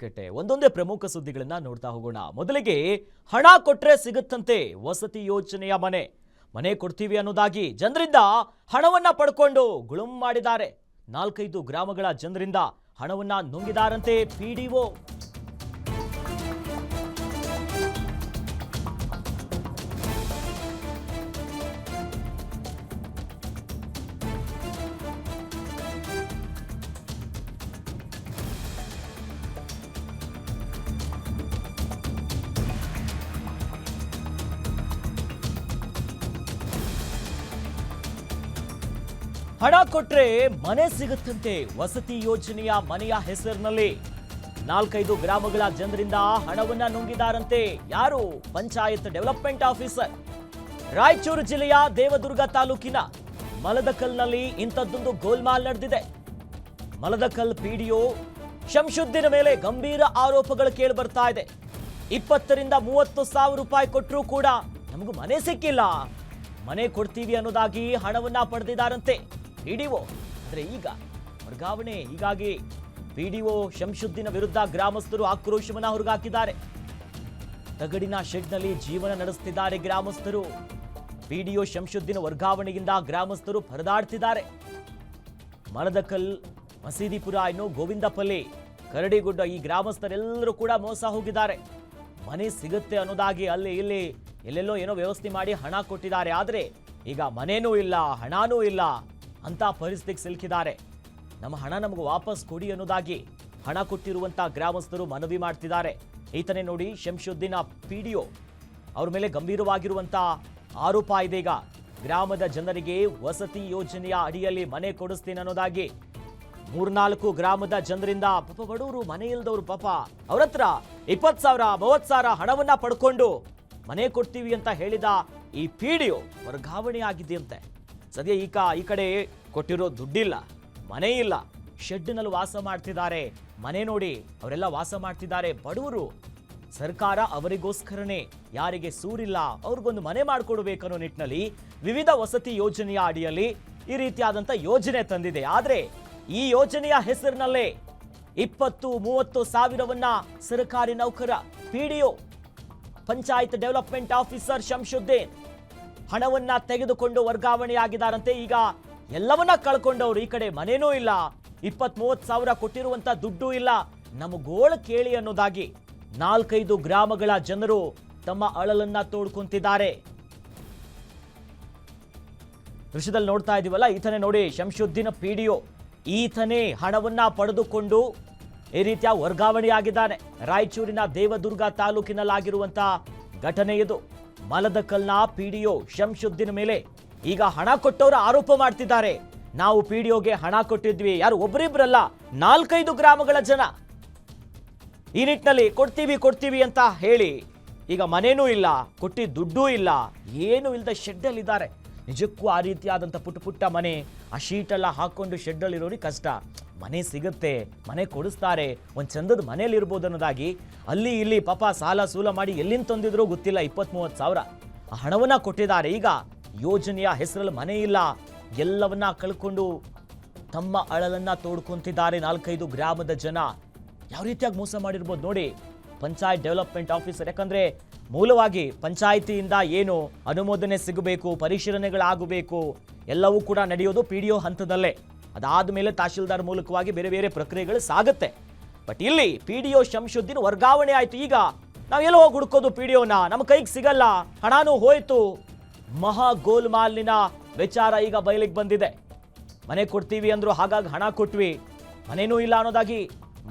ಕೆಟ್ಟೆ. ಒಂದೊಂದೇ ಪ್ರಮುಖ ಸುದ್ದಿಗಳನ್ನ ನೋಡ್ತಾ ಹೋಗೋಣ. ಮೊದಲಿಗೆ ಹಣ ಕೊಟ್ರೆ ಸಿಗುತ್ತಂತೆ ವಸತಿ ಯೋಜನೆಯ ಮನೆ. ಮನೆ ಕೊಡ್ತೀವಿ ಅನ್ನೋದಾಗಿ ಜನರಿಂದ ಹಣವನ್ನ ಪಡ್ಕೊಂಡು ಗುಳುಂ ಮಾಡಿದ್ದಾರೆ. ನಾಲ್ಕೈದು ಗ್ರಾಮಗಳ ಜನರಿಂದ ಹಣವನ್ನ ನುಂಗಿದಾರಂತೆ ಪಿಡಿಒ ಹಣ ಕೊಟ್ರೆ ಮನೆ ಸಿಗುತ್ತಂತೆ ವಸತಿ ಯೋಜನೆಯ ಮನೆಯ ಹೆಸರಿನಲ್ಲಿ ನಾಲ್ಕೈದು ಗ್ರಾಮಗಳ ಜನರಿಂದ ಹಣವನ್ನ ನುಂಗಿದಾರಂತೆ ಯಾರು ಪಂಚಾಯತ್ ಡೆವಲಪ್ಮೆಂಟ್ ಆಫೀಸರ್? ರಾಯಚೂರು ಜಿಲ್ಲೆಯ ದೇವದುರ್ಗ ತಾಲೂಕಿನ ಮಲದಕಲ್ನಲ್ಲಿ ಇಂಥದ್ದೊಂದು ಗೋಲ್ಮಾಲ್ ನಡೆದಿದೆ. ಮಲದಕಲ್ ಪಿಡಿಒ ಶಂಶುದ್ದಿನ ಮೇಲೆ ಗಂಭೀರ ಆರೋಪಗಳು ಕೇಳಿ ಬರ್ತಾ ಇದೆ. ಇಪ್ಪತ್ತರಿಂದ ಮೂವತ್ತು ಸಾವಿರ ರೂಪಾಯಿ ಕೊಟ್ಟರೂ ಕೂಡ ನಮಗೂ ಮನೆ ಸಿಕ್ಕಿಲ್ಲ. ಮನೆ ಕೊಡ್ತೀವಿ ಅನ್ನೋದಾಗಿ ಹಣವನ್ನ ಪಡೆದಿದ್ದಾರಂತೆ ಪಿಡಿಒ. ಅಂದರೆ ಈಗ ವರ್ಗಾವಣೆ ಹೀಗಾಗಿ ಪಿ ಡಿ ಒ ಶಂಶುದ್ದೀನ ವಿರುದ್ಧ ಗ್ರಾಮಸ್ಥರು ಆಕ್ರೋಶವನ್ನು ಹೊರಗಾಕಿದ್ದಾರೆ. ತಗಡಿನ ಶೆಡ್ನಲ್ಲಿ ಜೀವನ ನಡೆಸುತ್ತಿದ್ದಾರೆ ಗ್ರಾಮಸ್ಥರು. ಪಿ ಡಿ ಒ ಶಂಶುದ್ದೀನ ವರ್ಗಾವಣೆಯಿಂದ ಗ್ರಾಮಸ್ಥರು ಪರದಾಡ್ತಿದ್ದಾರೆ. ಮರದಕಲ್, ಮಸೀದಿಪುರ ಇನ್ನು ಗೋವಿಂದಪಲ್ಲಿ, ಕರಡಿಗುಡ್ಡ ಈ ಗ್ರಾಮಸ್ಥರೆಲ್ಲರೂ ಕೂಡ ಮೋಸ ಹೋಗಿದ್ದಾರೆ. ಮನೆ ಸಿಗುತ್ತೆ ಅನ್ನೋದಾಗಿ ಅಲ್ಲಿ ಇಲ್ಲಿ ಎಲ್ಲೆಲ್ಲೋ ಏನೋ ವ್ಯವಸ್ಥೆ ಮಾಡಿ ಹಣ ಕೊಟ್ಟಿದ್ದಾರೆ. ಆದರೆ ಈಗ ಮನೇನೂ ಇಲ್ಲ, ಹಣನೂ ಇಲ್ಲ. ಅಂತ ಪರಿಸ್ಥಿತಿಗೆ ಸಿಲುಕಿದ್ದಾರೆ. ನಮ್ಮ ಹಣ ನಮಗೆ ವಾಪಸ್ ಕೊಡಿ ಅನ್ನೋದಾಗಿ ಹಣ ಕೊಟ್ಟಿರುವಂತ ಗ್ರಾಮಸ್ಥರು ಮನವಿ ಮಾಡ್ತಿದ್ದಾರೆ. ಈತನೇ ನೋಡಿ ಶಂಶುದ್ದೀನ ಪಿಡಿಒ ಅವ್ರ ಮೇಲೆ ಗಂಭೀರವಾಗಿರುವಂತ ಆರೋಪ ಇದೆ ಈಗ. ಗ್ರಾಮದ ಜನರಿಗೆ ವಸತಿ ಯೋಜನೆಯ ಅಡಿಯಲ್ಲಿ ಮನೆ ಕೊಡಿಸ್ತೀನಿ ಅನ್ನೋದಾಗಿ ಮೂರ್ನಾಲ್ಕು ಗ್ರಾಮದ ಜನರಿಂದ ಪಾಪ ಬಡವರು ಮನೆ ಇಲ್ದವ್ರು ಪಾಪ. ಅವ್ರ ಹತ್ರ ಇಪ್ಪತ್ತು ಸಾವಿರ, ಮೂವತ್ತು ಸಾವಿರ ಹಣವನ್ನ ಪಡ್ಕೊಂಡು ಮನೆ ಕೊಡ್ತೀವಿ ಅಂತ ಹೇಳಿದ ಈ ಪಿ ಡಿ ವರ್ಗಾವಣೆ ಆಗಿದೆಯಂತೆ ಸದ್ಯ ಈ ಕ ಈ ಕಡೆ ಕೊಟ್ಟಿರೋ ದುಡ್ಡಿಲ್ಲ, ಮನೆ ಇಲ್ಲ. ಶೆಡ್ನಲ್ಲಿ ವಾಸ ಮಾಡ್ತಿದ್ದಾರೆ. ಮನೆ ನೋಡಿ ಅವರೆಲ್ಲ ವಾಸ ಮಾಡ್ತಿದ್ದಾರೆ. ಬಡವರು, ಸರ್ಕಾರ ಅವರಿಗೋಸ್ಕರನೇ ಯಾರಿಗೆ ಸೂರಿಲ್ಲ, ಅವ್ರಿಗೊಂದು ಮನೆ ಮಾಡಿಕೊಡ್ಬೇಕನ್ನೋ ನಿಟ್ಟಿನಲ್ಲಿ ವಿವಿಧ ವಸತಿ ಯೋಜನೆಯ ಅಡಿಯಲ್ಲಿ ಈ ರೀತಿಯಾದಂಥ ಯೋಜನೆ ತಂದಿದೆ. ಆದರೆ ಈ ಯೋಜನೆಯ ಹೆಸರಿನಲ್ಲೇ ಇಪ್ಪತ್ತು, ಮೂವತ್ತು ಸಾವಿರವನ್ನ ಸರ್ಕಾರಿ ನೌಕರ PDO panchayat development officer Shamshuddin ಹಣವನ್ನ ತೆಗೆದುಕೊಂಡು ವರ್ಗಾವಣೆಯಾಗಿದ್ದಾರಂತೆ. ಈಗ ಎಲ್ಲವನ್ನ ಕಳ್ಕೊಂಡವ್ರು, ಈ ಕಡೆ ಮನೇನೂ ಇಲ್ಲ. ಇಪ್ಪತ್ ಮೂವತ್ ಸಾವಿರ ಕೊಟ್ಟಿರುವಂತ ದುಡ್ಡು ಇಲ್ಲ. ನಮಗೋಳ ಕೇಳಿ ಅನ್ನೋದಾಗಿ ನಾಲ್ಕೈದು ಗ್ರಾಮಗಳ ಜನರು ತಮ್ಮ ಅಳಲನ್ನ ತೋಡ್ಕೊಂತಿದ್ದಾರೆ. ದೃಶ್ಯದಲ್ಲಿ ನೋಡ್ತಾ ಇದೀವಲ್ಲ, ಈತನೇ ನೋಡಿ ಶಂಶುದ್ದೀನ ಪಿಡಿಒ ಈತನೇ ಹಣವನ್ನ ಪಡೆದುಕೊಂಡು ಈ ರೀತಿಯ ವರ್ಗಾವಣೆಯಾಗಿದ್ದಾನೆ. ರಾಯಚೂರಿನ ದೇವದುರ್ಗ ತಾಲೂಕಿನಲ್ಲಾಗಿರುವಂತ ಘಟನೆ ಇದು. ಮಲದಕಲ್ನ ಪಿಡಿಒ ಶಂಶುದ್ದೀನ್ ಮೇಲೆ ಈಗ ಹಣ ಕೊಟ್ಟವರು ಆರೋಪ ಮಾಡ್ತಿದ್ದಾರೆ. ನಾವು ಪಿಡಿಒಗೆ ಹಣ ಕೊಟ್ಟಿದ್ವಿ. ಯಾರು? ಒಬ್ಬರಿಬ್ರಲ್ಲ ನಾಲ್ಕೈದು ಗ್ರಾಮಗಳ ಜನ. ಈ ನಿಟ್ಟಿನಲ್ಲಿ ಕೊಡ್ತೀವಿ ಕೊಡ್ತೀವಿ ಅಂತ ಹೇಳಿ ಈಗ ಮನೇನೂ ಇಲ್ಲ ಕೊಟ್ಟಿ ದುಡ್ಡೂ ಇಲ್ಲ, ಏನೂ ಇಲ್ಲದ ಶೆಡ್ಡಲ್ಲಿದ್ದಾರೆ. ನಿಜಕ್ಕೂ ಆ ರೀತಿಯಾದಂಥ ಪುಟ್ಟ ಪುಟ್ಟ ಮನೆ, ಆ ಶೀಟೆಲ್ಲ ಹಾಕ್ಕೊಂಡು ಶೆಡ್ಡಲ್ಲಿರೋರಿಗೆ ಕಷ್ಟ. ಮನೆ ಸಿಗುತ್ತೆ, ಮನೆ ಕೊಡಿಸ್ತಾರೆ, ಒಂದು ಚಂದದ ಮನೇಲಿ ಇರ್ಬೋದು ಅನ್ನೋದಾಗಿ ಅಲ್ಲಿ ಇಲ್ಲಿ ಪಾಪ ಸಾಲ ಸೂಲ ಮಾಡಿ ಎಲ್ಲಿಂದ ತಂದಿದ್ರೂ ಗೊತ್ತಿಲ್ಲ ಇಪ್ಪತ್ತ್ ಮೂವತ್ತು ಸಾವಿರ. ಆ ಹಣವನ್ನ ಕೊಟ್ಟಿದ್ದಾರೆ. ಈಗ ಯೋಜನೆಯ ಹೆಸರಲ್ಲಿ ಮನೆ ಇಲ್ಲ. ಎಲ್ಲವನ್ನ ಕಳ್ಕೊಂಡು ತಮ್ಮ ಅಳಲನ್ನ ತೋಡ್ಕೊಂತಿದ್ದಾರೆ ನಾಲ್ಕೈದು ಗ್ರಾಮದ ಜನ. ಯಾವ ರೀತಿಯಾಗಿ ಮೋಸ ಮಾಡಿರ್ಬೋದು ನೋಡಿ. Panchayat development officer. ಯಾಕಂದ್ರೆ ಮೂಲವಾಗಿ ಪಂಚಾಯಿತಿಯಿಂದ ಏನು ಅನುಮೋದನೆ ಸಿಗಬೇಕು, ಪರಿಶೀಲನೆಗಳಾಗಬೇಕು, ಎಲ್ಲವೂ ಕೂಡ ನಡೆಯೋದು ಪಿ ಡಿ ಒ ಹಂತದಲ್ಲೇ. ಅದಾದ ಮೇಲೆ ತಹಶೀಲ್ದಾರ್ ಮೂಲಕವಾಗಿ ಬೇರೆ ಬೇರೆ ಪ್ರಕ್ರಿಯೆಗಳು ಸಾಗುತ್ತೆ. ಬಟ್ ಇಲ್ಲಿ ಪಿ ಡಿ ಒ ಶಂಶುದ್ದೀನ್ ವರ್ಗಾವಣೆ ಆಯ್ತು. ಈಗ ನಾವೆಲ್ಲ ಹೋಗಿ ಹುಡ್ಕೋದು ಪಿ ಡಿ ಒನ ನಮ್ಮ ಕೈಗೆ ಸಿಗಲ್ಲ. ಹಣನೂ ಹೋಯಿತು. ಮಹಾ ಗೋಲ್ಮಾಲಿನ ವಿಚಾರ ಈಗ ಬಯಲಿಗೆ ಬಂದಿದೆ. ಮನೆ ಕೊಡ್ತೀವಿ ಅಂದ್ರು ಹಾಗಾಗಿ ಹಣ ಕೊಟ್ವಿ. ಮನೇನೂ ಇಲ್ಲ ಅನ್ನೋದಾಗಿ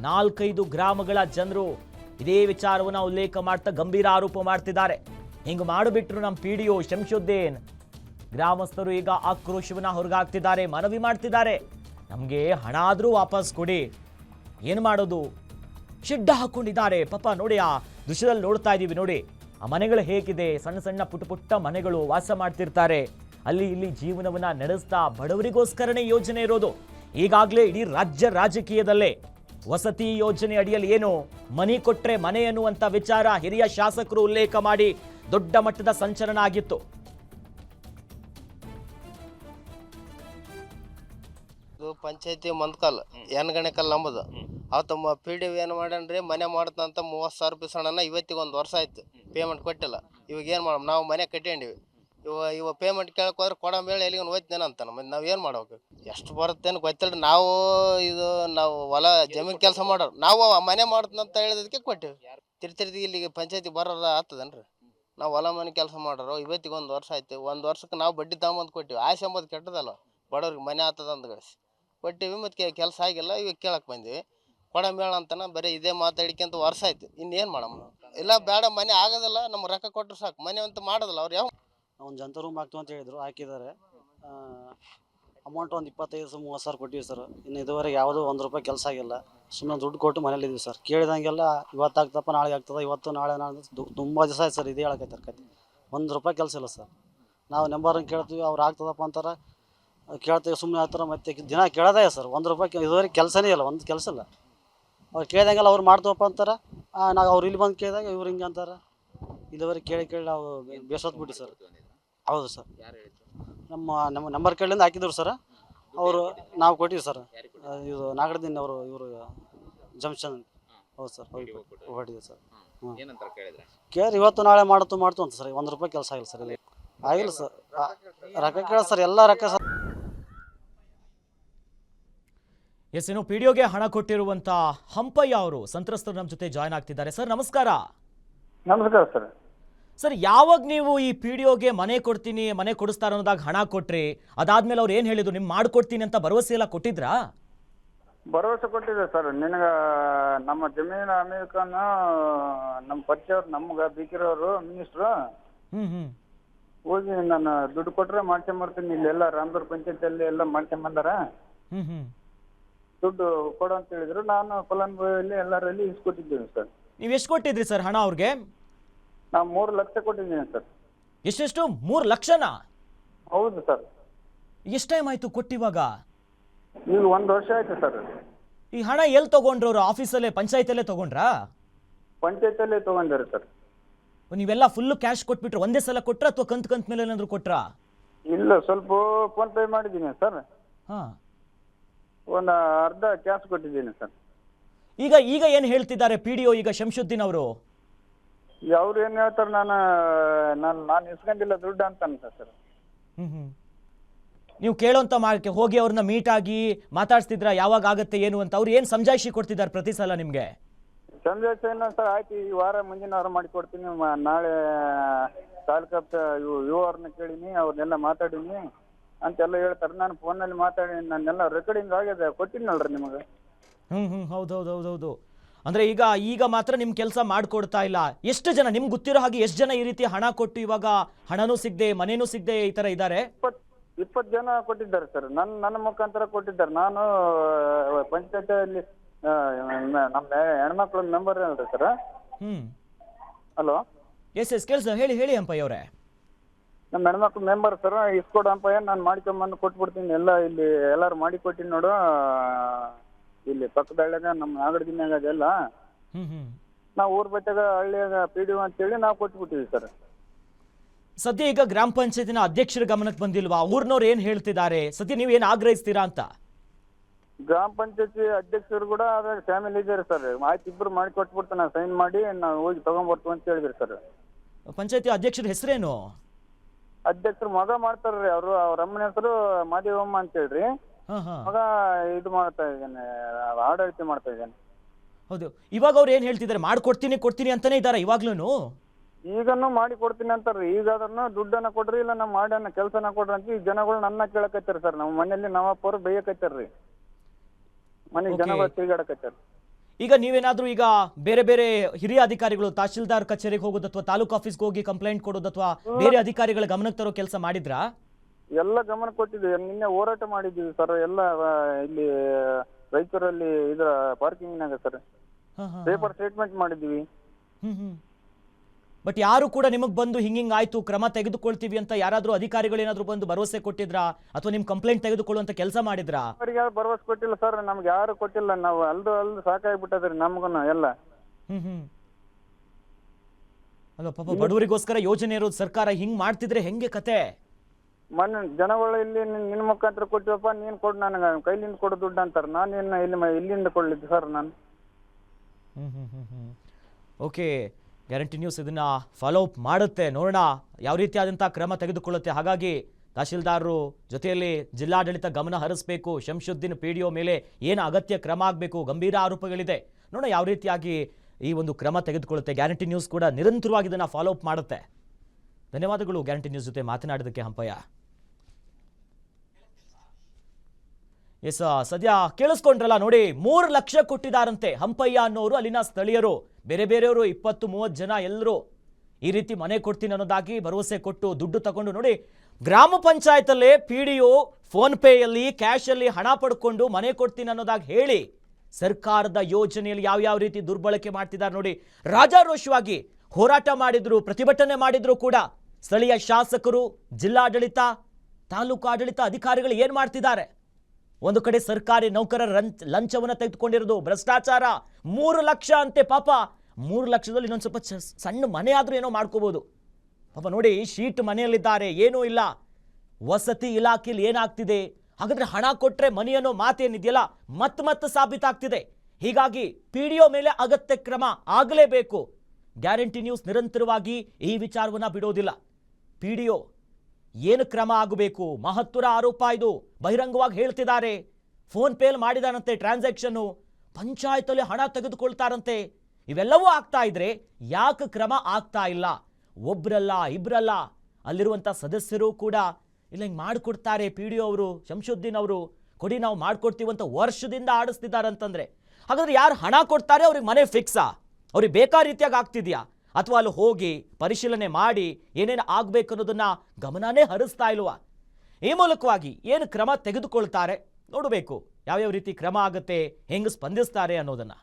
ನಾಲ್ಕೈದು ಗ್ರಾಮಗಳ ಜನರು ಇದೇ ವಿಚಾರವನ್ನು ಉಲ್ಲೇಖ ಮಾಡ್ತಾ ಗಂಭೀರ ಆರೋಪ ಮಾಡ್ತಿದ್ದಾರೆ. ಹಿಂಗ್ ಮಾಡಿಬಿಟ್ರು ನಮ್ಮ ಪಿ ಡಿ ಒ ಶಂಶುದ್ದೀನ್. ಗ್ರಾಮಸ್ಥರು ಈಗ ಆಕ್ರೋಶವನ್ನ ಹೊರಗಾಗ್ತಿದ್ದಾರೆ ಮನವಿ ಮಾಡ್ತಿದ್ದಾರೆ. ನಮಗೆ ಹಣ ಆದ್ರೂ ವಾಪಸ್ ಕೊಡಿ. ಏನು ಮಾಡೋದು? ಶಿಡ್ಡ ಹಾಕೊಂಡಿದ್ದಾರೆ. ಪಾಪ ನೋಡಿ ಆ ದೃಶ್ಯದಲ್ಲಿ ನೋಡ್ತಾ ಇದ್ದೀವಿ ನೋಡಿ. ಆ ಮನೆಗಳು ಹೇಗಿದೆ? ಸಣ್ಣ ಸಣ್ಣ ಪುಟ್ಟ ಪುಟ್ಟ ಮನೆಗಳು ವಾಸ ಮಾಡ್ತಿರ್ತಾರೆ. ಅಲ್ಲಿ ಇಲ್ಲಿ ಜೀವನವನ್ನ ನಡೆಸ್ತಾ ಬಡವರಿಗೋಸ್ಕರನೇ ಯೋಜನೆ ಇರೋದು. ಈಗಾಗಲೇ ಇಡೀ ರಾಜ್ಯ ರಾಜಕೀಯದಲ್ಲೇ. ವಸತಿ ಯೋಜನೆ ಅಡಿಯಲ್ಲಿ ಏನು ಮನಿ ಕೊಟ್ರೆ ಮನೆ ಅನ್ನುವಂತ ವಿಚಾರ ಹಿರಿಯ ಶಾಸಕರು ಉಲ್ಲೇಖ ಮಾಡಿ ದೊಡ್ಡ ಮಟ್ಟದ ಸಂಚಲನ ಆಗಿತ್ತು ಪಂಚಾಯತಿ ಮಂತ್ಕಲ್ ಎನ್ಗಣಕಲ್ ನಂಬುದು. ಅವತ್ತು ತಮ್ಮ ಪಿ ಡಿ ಏನು ಮಾಡ್ಯಾನ್ರಿ, ಮನೆ ಮಾಡ್ತಂತ ಮೂವತ್ತು ಸಾವಿರ ರೂಪಾಯಿ ಸಣ್ಣ ಇವತ್ತಿಗೆ ಒಂದು ವರ್ಷ ಆಯ್ತು ಪೇಮೆಂಟ್ ಕೊಟ್ಟಿಲ್ಲ. ಇವಾಗ ಏನು ಮಾಡ, ನಾವು ಮನೆ ಕಟ್ಟಿಕೊಂಡಿವಿ ಇವ ಇವ ಪೇಮೆಂಟ್ ಕೇಳಕ್ ಹೋದ್ರೆ ಕೊಡ ಮೇಲೆ ಎಲ್ಲಿಗೆ ಹೋಯ್ತೇನೆ ಅಂತಾನೆ ಮತ್ತೆ ನಾವು ಏನು ಮಾಡ್ಬೇಕು? ಎಷ್ಟು ಬರುತ್ತೇನು ಗೊತ್ತಿಲ್ಲ ನಾವು ಇದು ನಾವು ಹೊಲ ಜಮೀನು ಕೆಲಸ ಮಾಡೋರು. ನಾವು ಆ ಮನೆ ಮಾಡ್ತಂತ ಹೇಳಿದಕ್ಕೆ ಕೊಟ್ಟಿವಿ. ತಿರ್ತಿರ್ತಿ ಇಲ್ಲಿಗೆ ಪಂಚಾಯತಿ ಬರೋದ ಆಗ್ತದನ್ರಿ. ನಾವು ಹೊಲ ಮನೆ ಕೆಲಸ ಮಾಡೋರು. ಇವತ್ತಿಗೆ ಒಂದು ವರ್ಷ ಆಯ್ತು. ಒಂದು ವರ್ಷಕ್ಕೆ ನಾವು ಬಡ್ಡಿ ತಗೊಂಬಂದು ಕೊಟ್ಟಿವಿ. ಆಸೆ ಎಂಬುದು ಕೆಟ್ಟದಲ್ಲ. ಬಡವ್ರಿಗೆ ಮನೆ ಆಗ್ತದ ಅಂತ ಗಳಿಸಿ ಕೊಟ್ಟಿವಿ ಮತ್ತು ಕೆಲಸ ಆಗಿಲ್ಲ. ಇವಾಗ ಕೇಳಕ್ಕೆ ಬಂದ್ವಿ. ಕೊಡ ಮೇಳ ಬರೀ ಇದೇ ಮಾತಾಡಿಕೊಂತ ವರ್ಷ ಆಯ್ತು. ಇನ್ನೇನು ಮಾಡಮ್ಮ ನಾವು? ಇಲ್ಲ ಬೇಡ, ಮನೆ ಆಗೋದಿಲ್ಲ. ನಮ್ಮ ರೊಕ್ಕ ಕೊಟ್ಟರು ಸಾಕು. ಮನೆ ಅಂತ ಮಾಡೋದಿಲ್ಲ ಅವ್ರು ಯಾವ ಒಂದು ಜಂತ ರೂಮ್ ಅಂತ ಹೇಳಿದ್ರು. ಹಾಕಿದ್ದಾರೆ. ಅಮೌಂಟ್ ಒಂದು ಇಪ್ಪತ್ತೈದು ಮೂವತ್ತು ಸಾವಿರ ಕೊಟ್ಟಿವಿ ಸರ್. ಇನ್ನು ಇದುವರೆಗೆ ಯಾವುದೂ ಒಂದು ರೂಪಾಯಿ ಕೆಲಸ ಆಗಿಲ್ಲ. ಸುಮ್ಮನೆ ದುಡ್ಡು ಕೊಟ್ಟು ಮನೇಲಿದ್ದೀವಿ ಸರ್. ಕೇಳಿದಂಗೆಲ್ಲ ಇವತ್ತಾಗ್ತಪ್ಪ ನಾಳೆ ಆಗ್ತದೆ, ಇವತ್ತು ನಾಳೆ ನಾಳೆ ತುಂಬ ದಿವಸ ಆಯ್ತು ಸರ್, ಇದೇ ಹೇಳಕೈತಾರೆ ಕತೆ ಒಂದು ರೂಪಾಯಿ ಕೆಲಸ ಇಲ್ಲ ಸರ್. ನಾವು ನಂಬರನ್ನು ಕೇಳ್ತೀವಿ, ಅವ್ರು ಆಗ್ತದಪ್ಪ ಅಂತಾರೆ. ಕೇಳ್ತೀವಿ, ಸುಮ್ಮನೆ ಆಗ್ತಾರೆ ಮತ್ತೆ ದಿನ ಕೇಳೋದೇ ಸರ್. ಒಂದು ರೂಪಾಯಿ ಇದುವರೆಗೆ ಕೆಲಸನೇ ಇಲ್ಲ, ಒಂದು ಕೆಲಸ ಇಲ್ಲ. ಅವ್ರು ಕೇಳಿದಂಗೆಲ್ಲ ಅವ್ರು ಮಾಡ್ತೀವಪ್ಪ ಅಂತಾರೆ. ನಾವು ಅವ್ರು ಇಲ್ಲಿ ಬಂದು ಕೇಳಿದಾಗ ಇವ್ರು ಹಿಂಗೆ ಅಂತಾರೆ. ಇದುವರೆಗೆ ಕೇಳಿ ಕೇಳಿ ನಾವು ಬೇಸೋತ್ಬಿಟ್ಟು ಸರ್. ಹೌದು ಸರ್. ನಮ್ಮ ನಮ್ಮ ನಂಬರ್ ಕೇಳಿಂದ ಹಾಕಿದ್ರು ಸರ್ ಅವರು ನಾವು ಕೊಟ್ಟಿವಿ ಸರ್ ಇದು ನಾಗರದಿಂದ ಅವರು ಇವರು ಜಂಕ್ಷನ್ ಹೌದು ಸರ್ ಹೊಡಿದೆ ಸರ್ ಏನಂತ ಕೇಳಿದ್ರೆ? ಕೇರ್ ಇವತ್ತು ನಾಳೆ ಮಾಡ್ತು ಮಾಡ್ತು ಅಂತ ಸರ್ ಒಂದು ರೂಪಾಯಿ ಕೆಲಸ ಆಗಿಲ್ಲ ಸರ್ ಇಲ್ಲಿ. ಆಗಿಲ್ಲ ಸರ್ ರೊಕ್ಕ ಕೇಳ ಸರ್ ಎಲ್ಲ ರೊಕ್ಕ ಸರ್ ಎಸ್ ಇನ್ನು ಪಿಡಿಒಗೆ ಹಣ ಕೊಟ್ಟಿರುವಂತ ಹಂಪಯ್ಯ ಅವರು ಸಂತ್ರಸ್ತರು ನಮ್ಮ ಜೊತೆ ಜಾಯ್ನ್ ಆಗ್ತಿದ್ದಾರೆ. ಸರ್ ನಮಸ್ಕಾರ. ನಮಸ್ಕಾರ ಸರ್ ಸರ್ ಯಾವಾಗ ನೀವು ಈ ಪಿ ಡಿ ಒಗೆ ಮನೆ ಕೊಡ್ತೀನಿ ಮನೆ ಕೊಡಿಸ್ತಾರ ಅನ್ನೋದಾಗ ಹಣ ಕೊಟ್ರಿ ಅದಾದ್ಮೇಲೆ ಅವ್ರು ಏನ್ ಹೇಳಿದ್ರು ನಿಮ್ ಮಾಡ್ಕೊಡ್ತೀನಿ ಅಂತ ಭರವಸೆ ಎಲ್ಲ ಕೊಟ್ಟಿದ್ರಾ? ಭರವಸೆ ಕೊಟ್ಟಿದೆ ಸರ್. ನಿನಗೆ ನಮ್ಮ ಜಮೀನ ಅಮೇರಿಕನ್ ನಮ್ಮ ಪರಿಚಯವ್ರು ನಮ್ಗ ಬೇಕಿರೋರು ಮಿನಿಸ್ಟ್ರು ಹ್ಮ್ ಹ್ಮ್. ಹೋಗಿ ನಾನು ದುಡ್ಡು ಕೊಟ್ರೆ ಮಾಡ್ಕೊಂಬರ್ತೀನಿ ಇಲ್ಲೆಲ್ಲ ರಾಮದೂರ್ ಪಂಚಾಯತಿಯಲ್ಲಿ ಎಲ್ಲ ಮಾಡ್ಕೊಂಬಂದಾರ ಹ್ಮ್ ಹ್ಮ್. ದುಡ್ಡು ಕೊಡು ಅಂತ ಹೇಳಿದ್ರು. ನಾನು ಫಲಾನುಭವಿಯಲ್ಲಿ ಎಲ್ಲರಲ್ಲಿ ಇಸ್ಕೊಟ್ಟಿದ್ದೀನಿ ಸರ್. ನೀವ್ ಎಷ್ಟು ಕೊಟ್ಟಿದ್ರಿ ಸರ್ ಹಣ ಅವ್ರಿಗೆ? ನಾವು ಮೂರು ಲಕ್ಷ ಕೊಟ್ಟಿದ್ದೀನಿ ಸರ್. ಎಷ್ಟೆಷ್ಟು? ಮೂರು ಲಕ್ಷನಾ? ಹೌದು ಸರ್. ಎಷ್ಟು ಟೈಮ್ ಆಯ್ತು ಕೊಟ್ಟಿವಾಗ? ಈಗ ಒಂದು ವರ್ಷ ಆಯ್ತು ಸರ್. ಈ ಹಣ ಎಲ್ಲಿ ತಗೊಂಡ್ರು? ಅವ್ರು ಆಫೀಸಲ್ಲೇ ಪಂಚಾಯತಲ್ಲೇ ತಗೊಂಡ್ರಾ? ಪಂಚಾಯತಲ್ಲೇ ತೊಗೊಂಡಿರಿ ಸರ್. ನೀವೆಲ್ಲ ಫುಲ್ ಕ್ಯಾಶ್ ಕೊಟ್ಬಿಟ್ರೆ. ಒಂದೇ ಸಲ ಕೊಟ್ರ ಅಥವಾ ಕಂತ್ ಕಂತ್ ಮೇಲೆ ಏನಾದ್ರು ಕೊಟ್ರಾ? ಇಲ್ಲ ಸ್ವಲ್ಪ ಫೋನ್ ಪೇ ಮಾಡಿದ್ದೀನಿ ಸರ್. ಹಾ. ಒಂದು ಅರ್ಧ ಕ್ಯಾಶ್ ಕೊಟ್ಟಿದ್ದೀನಿ ಸರ್. ಈಗ ಈಗ ಏನ್ ಹೇಳ್ತಿದ್ದಾರೆ ಪಿ ಡಿ ಒ ಈಗ ಶಂಶುದ್ದೀನ್ ಅವರು? ಅವ್ರು ಏನ್ ಹೇಳ್ತಾರೆ ನಾನು ನಾನು ನಾನು ಇಸ್ಕೊಂಡಿಲ್ಲ ದುಡ್ಡು ಅಂತ ಅನ್ಸ ಸರ್. ಹ್ಮ್ ಹ್ಮ್. ನೀವು ಕೇಳೋಂತ ಮಾರ್ಕೆ ಹೋಗಿ ಅವ್ರನ್ನ ಮೀಟ್ ಆಗಿ ಮಾತಾಡ್ಸ್ತಿದ್ರ ಯಾವಾಗ ಆಗುತ್ತೆ ಏನು ಅಂತ ಅವ್ರು ಏನ್ ಸಮಜಾಯಿಷಿ ಕೊಡ್ತಿದ್ದಾರೆ ಪ್ರತಿ ಸಲ ನಿಮ್ಗೆ? ಸಂದೇಶ ಏನು ಸರ್ ಆಯ್ತು ಈ ವಾರ ಮುಂದಿನ ವಾರ ಮಾಡಿಕೊಡ್ತೀನಿ ಮ- ನಾಳೆ ತಾಲೂಕು ಇವು ಇವು ಅವ್ರನ್ನ ಕೇಳೀನಿ ಅವ್ರನ್ನೆಲ್ಲ ಮಾತಾಡೀನಿ ಅಂತೆಲ್ಲ ಹೇಳ್ತಾರೆ. ನಾನು ಫೋನಲ್ಲಿ ಮಾತಾಡಿ ನನ್ನೆಲ್ಲ ರೆಕಾರ್ಡಿಂಗ್ ಆಗಿದೆ ಕೊಟ್ಟಿನಲ್ರಿ ನಿಮಗೆ? ಹ್ಮ್ ಹ್ಮ್. ಹೌದು ಹೌದು ಹೌದು ಹೌದು. ಅಂದ್ರೆ ಈಗ ಈಗ ಮಾತ್ರ ನಿಮ್ಮ ಕೆಲಸ ಮಾಡ್ಕೊಡ್ತಾ ಇಲ್ಲ. ಎಷ್ಟು ಜನ ನಿಮ್ಗೆ ಗೊತ್ತಿರೋ ಹಾಗೆ ಎಷ್ಟು ಜನ ಈ ರೀತಿ ಹಣ ಕೊಟ್ಟು ಇವಾಗ ಹಣನೂ ಸಿಗದೆ ಮನೇನೂ ಸಿಗದೆ ಈ ತರ ಇದ್ದಾರೆ? ಇಪ್ಪತ್ತು ಜನ ಕೊಟ್ಟಿದ್ದಾರೆ ಸರ್. ನನ್ನ ನನ್ನ ಮುಖಾಂತರ ಕೊಟ್ಟಿದ್ದಾರೆ. ನಾನು ಪಂಚಾಯತಿಯಲ್ಲಿ ನಮ್ಮ ಹೆಣ್ಮಕ್ಳ ಮೆಂಬರ್ ಅಲ್ರಿ ಸರ್. ಹ್ಮ್. ಹಲೋ? ಎಸ್ ಎಸ್ ಕೆಲಸ ಹೇಳಿ ಹೇಳಿ ಅಂಪಯ್ಯ ಅವರೇ. ನಮ್ಮ ಹೆಣ್ಮಕ್ಳ ಮೆಂಬರ್ ಸರ್ ಇಸ್ಕೊಡು ಅಂಪಯ್ಯ ನಾನು ಮಾಡ್ಕೊಂಬಂದು ಕೊಟ್ಬಿಡ್ತೀನಿ. ಎಲ್ಲ ಇಲ್ಲಿ ಎಲ್ಲಾರು ಮಾಡಿ ಕೊಟ್ಟಿನಿ ನೋಡು ಇಲ್ಲಿ ಪಕ್ಕದಳ್ಳಿಯಾಗ ನಮ್ಮ ನಾಗಡದಿನ್ಯಾಗ ಅದೆಲ್ಲ. ಹ್ಮ್ ಹ್ಮ್. ನಾವು ಊರ್ ಬತ್ತಾಗ ಹಳ್ಳಿಯಾಗ ಪಿ ಡಿ ಅಂತೇಳಿ ನಾವು ಕೊಟ್ಬಿಟ್ಟಿವಿ ಸರ್. ಸದ್ಯ ಈಗ ಗ್ರಾಮ ಪಂಚಾಯತಿನ ಅಧ್ಯಕ್ಷರ ಗಮನಕ್ಕೆ ಬಂದಿಲ್ವಾ? ಊರ್ನವ್ರು ಏನ್ ಹೇಳ್ತಿದ್ದಾರೆ? ಸದ್ಯ ನೀವು ಏನ್ ಆಗ್ರಹಿಸ್ತೀರಾ ಅಂತ? ಗ್ರಾಮ ಪಂಚಾಯತಿ ಅಧ್ಯಕ್ಷರು ಕೂಡ ಅದ್ರಾಗ ಫ್ಯಾಮಿಲಿ ಇದ್ದಾರೆ ಸರ್. ಆಯ್ತು ಇಬ್ರು ಮಾಡಿ ಕೊಟ್ಬಿಡ್ತಾನೆ. ಸೈನ್ ಮಾಡಿ ನಾವು ಹೋಗಿ ತಗೊಂಬರ್ತೀವಿ ಅಂತ ಹೇಳಿದ್ರಿ ಸರ್. ಪಂಚಾಯತಿ ಅಧ್ಯಕ್ಷರ ಹೆಸರೇನು? ಅಧ್ಯಕ್ಷರು ಮಗ ಮಾಡ್ತಾರ್ರಿ. ಅವರು ಅವ್ರ ಅಮ್ಮನ ಹೆಸರು ಮಾದೇವಮ್ಮ ಅಂತ ಹೇಳ್ರಿ ಮಗ ಇದು ಮಾಡ್ತಾ ಇದ್ದಾನೆ ಆಡಳಿತ ಮಾಡ್ತಾ ಇದ್ದಾನೆ. ಹೌದು. ಇವಾಗ ಅವ್ರು ಏನ್ ಹೇಳ್ತಿದ್ದಾರೆ? ಮಾಡ್ಕೊಡ್ತೀನಿ ಕೊಡ್ತೀನಿ ಅಂತಾನೆ ಇದ್ದಾರೆ ಇವಾಗ್ಲೂ ಈಗನು ಮಾಡಿ ಕೊಡ್ತೀನಿ ಅಂತಾರ್ರಿ. ಅದನ್ನ ದುಡ್ಡನ್ನ ಕೊಡ್ರಿ ಇಲ್ಲ ನಮ್ಮ ಮಾಡನ್ನ ಕೆಲಸನ ಕೊಡ್ರಿ ಅಂತ ಈ ಜನಗಳು ನನ್ನ ಕೇಳಕತ್ತಾರ ಸರ್. ನಮ್ಮ ಮನೆಯಲ್ಲಿ ನಮ್ಮಪ್ಪರು ಬೈಯಕತ್ತಾರ್ರಿ ಮನೆ. ಜನಗಳು ತಿರುಗಾಡಕತ್ತಾರ. ಈಗ ನೀವೇನಾದ್ರೂ ಈಗ ಬೇರೆ ಬೇರೆ ಹಿರಿಯ ಅಧಿಕಾರಿಗಳು ತಹಶೀಲ್ದಾರ್ ಕಚೇರಿಗೆ ಹೋಗೋದು ಅಥವಾ ತಾಲೂಕ್ ಆಫೀಸ್ಗೆ ಹೋಗಿ ಕಂಪ್ಲೇಂಟ್ ಕೊಡೋದು ಅಥವಾ ಬೇರೆ ಅಧಿಕಾರಿಗಳ ಗಮನಕ್ಕೆ ತರೋ ಕೆಲಸ ಮಾಡಿದ್ರಾ? ಎಲ್ಲ ಗಮನ ಕೊಟ್ಟಿದ್ದೀವಿ ನಿನ್ನೆ ಹೋರಾಟ ಮಾಡಿದ್ದೀವಿ ಸರ್ ಎಲ್ಲ ಆ, ಇಲ್ಲಿ ರೈತರಲ್ಲಿ ಇದ ಪಾರ್ಕಿಂಗ್ನಾಗ ಸರ್ ಹಾ ಹಾ ಪೇಪರ್ ಸ್ಟೇಟ್ಮೆಂಟ್ ಮಾಡಿದ್ದೀವಿ. ಹ್ಮ್ ಹ್ಮ್. ಬಟ್ ಯಾರು ಕೂಡ ನಿಮಗ್ ಬಂದು ಹಿಂಗ ಆಯ್ತು ಕ್ರಮ ತೆಗೆದುಕೊಳ್ತೀವಿ ಅಂತ ಯಾರಾದ್ರೂ ಅಧಿಕಾರಿಗಳು ಏನಾದ್ರು ಬಂದು ಭರವಸೆ ಕೊಟ್ಟಿದ್ರಾ? ಅಥವಾ ನಿಮ್ ಕಂಪ್ಲೇಂಟ್ ತೆಗೆದುಕೊಳ್ಳುವಂತ ಕೆಲಸ ಮಾಡಿದ್ರಾ? ಅವರಿಗೆ ಯಾರು ಭರವಸೆ ಕೊಟ್ಟಿಲ್ಲ ಸರ್ ನಮ್ಗೆ ಯಾರು ಕೊಟ್ಟಿಲ್ಲ. ನಾವು ಅಲ್ದು ಅಲ್ದು ಸಾಕಾಗ್ಬಿಟ್ಟದ್ರಿ ನಮ್ಗೂನು ಎಲ್ಲ. ಹ್ಮ್ ಹ್ಮ್. ಅಲ್ಲ ಪಾಪ ಬಡವರಿಗೋಸ್ಕರ ಯೋಜನೆ ಇರೋದು ಸರ್ಕಾರ ಹಿಂಗ್ ಮಾಡ್ತಿದ್ರೆ ಹೆಂಗೆ ಕತೆ? ಮನೆ ಜನಗಳು ಇಲ್ಲಿ ನಿನ್ನ ನಿನ್ ಮುಖಾಂತರ ಕೊಟ್ಟಿವಪ್ಪ, ನೀನ್ ಕೊಡು ನನಗೆ. ಕೈಲಿಂದ ಕೊಡು ದುಡ್ಡು ಅಂತಾರೆ. ನಾನು ಇನ್ನು ಇಲ್ಲಿ ಇಲ್ಲಿಂದ ಕೊಡ್ಲಿದ್ದು ಸರ್ ನಾನು. ಓಕೆ. ಗ್ಯಾರಂಟಿ ನ್ಯೂಸ್ ಇದನ್ನ ಫಾಲೋ ಅಪ್ ಮಾಡುತ್ತೆ. ನೋಡೋಣ ಯಾವ ರೀತಿಯಾದಂಥ ಕ್ರಮ ತೆಗೆದುಕೊಳ್ಳುತ್ತೆ. ಹಾಗಾಗಿ ತಹಶೀಲ್ದಾರರು ಜೊತೆಯಲ್ಲಿ ಜಿಲ್ಲಾಡಳಿತ ಗಮನ ಹರಿಸಬೇಕು. ಶಂಶುದ್ದೀನ್ ಪಿ ಡಿ ಮೇಲೆ ಏನು ಅಗತ್ಯ ಕ್ರಮ ಆಗಬೇಕು? ಗಂಭೀರ ಆರೋಪಗಳಿದೆ. ನೋಡೋಣ ಯಾವ ರೀತಿಯಾಗಿ ಈ ಒಂದು ಕ್ರಮ ತೆಗೆದುಕೊಳ್ಳುತ್ತೆ. ಗ್ಯಾರಂಟಿ ನ್ಯೂಸ್ ಕೂಡ ನಿರಂತರವಾಗಿ ಇದನ್ನು ಫಾಲೋ ಅಪ್ ಮಾಡುತ್ತೆ. ಧನ್ಯವಾದಗಳು, ಗ್ಯಾರಂಟಿ ನ್ಯೂಸ್ ಜೊತೆ ಮಾತನಾಡೋದಕ್ಕೆ ಹಂಪಯ್ಯ. ಎಸ್ ಸದ್ಯ ಕೇಳಿಸ್ಕೊಂಡ್ರಲ್ಲ ನೋಡಿ, ಮೂರು ಲಕ್ಷ ಕೊಟ್ಟಿದಾರಂತೆ ಹಂಪಯ್ಯ ಅನ್ನೋರು, ಅಲ್ಲಿನ ಸ್ಥಳೀಯರು, ಬೇರೆ ಬೇರೆಯವರು ಇಪ್ಪತ್ತು, ಮೂವತ್ತು ಜನ ಎಲ್ಲರೂ ಈ ರೀತಿ ಮನೆ ಕೊಡ್ತೀನಿ ಅನ್ನೋದಾಗಿ ಭರವಸೆ ಕೊಟ್ಟು ದುಡ್ಡು ತಗೊಂಡು ನೋಡಿ, ಗ್ರಾಮ ಪಂಚಾಯತಲ್ಲೇ ಪಿ ಡಿ ಒ ಫೋನ್ ಪೇಯಲ್ಲಿ, ಕ್ಯಾಶಲ್ಲಿ ಹಣ ಪಡ್ಕೊಂಡು ಮನೆ ಕೊಡ್ತೀನಿ ಅನ್ನೋದಾಗಿ ಹೇಳಿ, ಸರ್ಕಾರದ ಯೋಜನೆಯಲ್ಲಿ ಯಾವ್ಯಾವ ರೀತಿ ದುರ್ಬಳಕೆ ಮಾಡ್ತಿದ್ದಾರೆ ನೋಡಿ, ರಾಜಾರೋಷವಾಗಿ ಹೋರಾಟ ಮಾಡಿದ್ರು, ಪ್ರತಿಭಟನೆ ಮಾಡಿದ್ರು ಕೂಡ ಸ್ಥಳೀಯ ಶಾಸಕರು, ಜಿಲ್ಲಾಡಳಿತ, ತಾಲೂಕು ಆಡಳಿತ ಅಧಿಕಾರಿಗಳು ಏನು ಮಾಡ್ತಿದ್ದಾರೆ? ಒಂದು ಕಡೆ ಸರ್ಕಾರಿ ನೌಕರರ ಲಂಚವನ್ನು ತೆಗೆದುಕೊಂಡಿರೋದು ಭ್ರಷ್ಟಾಚಾರ, ಮೂರು ಲಕ್ಷ ಅಂತೆ ಪಾಪ. ಮೂರು ಲಕ್ಷದಲ್ಲಿ ಇನ್ನೊಂದು ಸ್ವಲ್ಪ ಸಣ್ಣ ಮನೆ ಆದರೂ ಏನೋ ಮಾಡ್ಕೋಬೋದು. ಪಾಪ ನೋಡಿ, ಶೀಟ್ ಮನೆಯಲ್ಲಿದ್ದಾರೆ, ಏನೂ ಇಲ್ಲ. ವಸತಿ ಇಲಾಖೆಯಲ್ಲಿ ಏನಾಗ್ತಿದೆ? ಹಾಗಾದ್ರೆ ಹಣ ಕೊಟ್ಟರೆ ಮನಿ ಅನ್ನೋ ಮಾತೇನಿದೆಯಲ್ಲ ಮತ್ತೆ ಮತ್ತೆ ಸಾಬೀತಾಗ್ತಿದೆ. ಹೀಗಾಗಿ ಪಿ ಡಿ ಒ ಮೇಲೆ ಅಗತ್ಯ ಕ್ರಮ ಆಗಲೇಬೇಕು. ಗ್ಯಾರಂಟಿ ನ್ಯೂಸ್ ನಿರಂತರವಾಗಿ ಈ ವಿಚಾರವನ್ನ ಬಿಡೋದಿಲ್ಲ. ಪಿ ಡಿ ಒ ಏನು ಕ್ರಮ ಆಗಬೇಕು? ಮಹತ್ತರ ಆರೋಪ ಇದು. ಬಹಿರಂಗವಾಗಿ ಹೇಳ್ತಿದ್ದಾರೆ. ಫೋನ್ ಪೇಲ್ ಮಾಡಿದಾರಂತೆ ಟ್ರಾನ್ಸಾಕ್ಷನ್ನು. ಪಂಚಾಯತಲ್ಲಿ ಹಣ ತೆಗೆದುಕೊಳ್ತಾರಂತೆ. ಇವೆಲ್ಲವೂ ಆಗ್ತಾ ಇದ್ರೆ ಯಾಕೆ ಕ್ರಮ ಆಗ್ತಾ ಇಲ್ಲ? ಒಬ್ರಲ್ಲ, ಇಬ್ರಲ್ಲ. ಅಲ್ಲಿರುವಂಥ ಸದಸ್ಯರು ಕೂಡ ಇಲ್ಲ, ಹಿಂಗೆ ಮಾಡಿಕೊಡ್ತಾರೆ ಪಿ ಡಿ ಅವರು, ಶಂಶುದ್ದೀನ್ ಅವರು. ಕೊಡಿ, ನಾವು ಮಾಡ್ಕೊಡ್ತೀವಿ ಅಂತ ವರ್ಷದಿಂದ ಆಡಿಸ್ತಿದ್ದಾರಂತಂದ್ರೆ. ಹಾಗಾದ್ರೆ ಯಾರು ಹಣ ಕೊಡ್ತಾರೆ? ಅವ್ರಿಗೆ ಮನೆ ಫಿಕ್ಸಾ ಅವ್ರಿಗೆ ಬೇಕಾ ರೀತಿಯಾಗಿ ಆಗ್ತಿದ್ಯಾ? ಅಥವಾ ಅಲ್ಲಿ ಹೋಗಿ ಪರಿಶೀಲನೆ ಮಾಡಿ ಏನೇನು ಆಗಬೇಕು ಅನ್ನೋದನ್ನು ಗಮನನೇ ಹರಿಸ್ತಾ ಇಲ್ವಾ? ಈ ಮೂಲಕವಾಗಿ ಏನು ಕ್ರಮ ತೆಗೆದುಕೊಳ್ತಾರೆ ನೋಡಬೇಕು. ಯಾವ್ಯಾವ ರೀತಿ ಕ್ರಮ ಆಗುತ್ತೆ, ಹೆಂಗೆ ಸ್ಪಂದಿಸ್ತಾರೆ ಅನ್ನೋದನ್ನ.